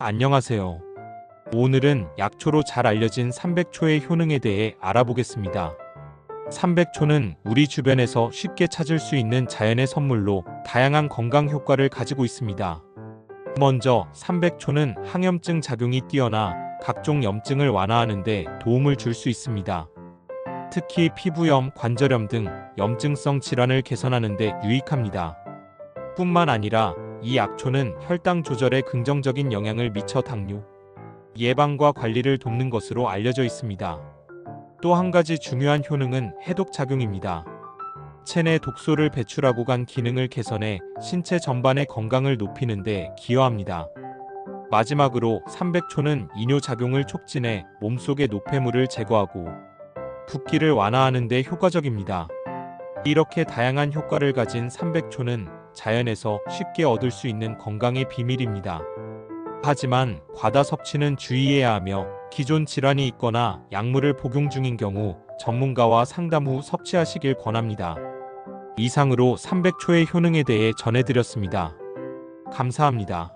안녕하세요. 오늘은 약초로 잘 알려진 300초의 효능에 대해 알아보겠습니다. 300초는 우리 주변에서 쉽게 찾을 수 있는 자연의 선물로 다양한 건강 효과를 가지고 있습니다. 먼저 300초는 항염증 작용이 뛰어나 각종 염증을 완화하는 데 도움을 줄 수 있습니다. 특히 피부염, 관절염 등 염증성 질환을 개선하는 데 유익합니다. 뿐만 아니라 이 약초는 혈당 조절에 긍정적인 영향을 미쳐 당뇨 예방과 관리를 돕는 것으로 알려져 있습니다. 또 한 가지 중요한 효능은 해독 작용입니다. 체내 독소를 배출하고 간 기능을 개선해 신체 전반의 건강을 높이는 데 기여합니다. 마지막으로 300초는 이뇨 작용을 촉진해 몸속의 노폐물을 제거하고 붓기를 완화하는 데 효과적입니다. 이렇게 다양한 효과를 가진 300초는 자연에서 쉽게 얻을 수 있는 건강의 비밀입니다. 하지만 과다 섭취는 주의해야 하며 기존 질환이 있거나 약물을 복용 중인 경우 전문가와 상담 후 섭취하시길 권합니다. 이상으로 300초의 효능에 대해 전해드렸습니다. 감사합니다.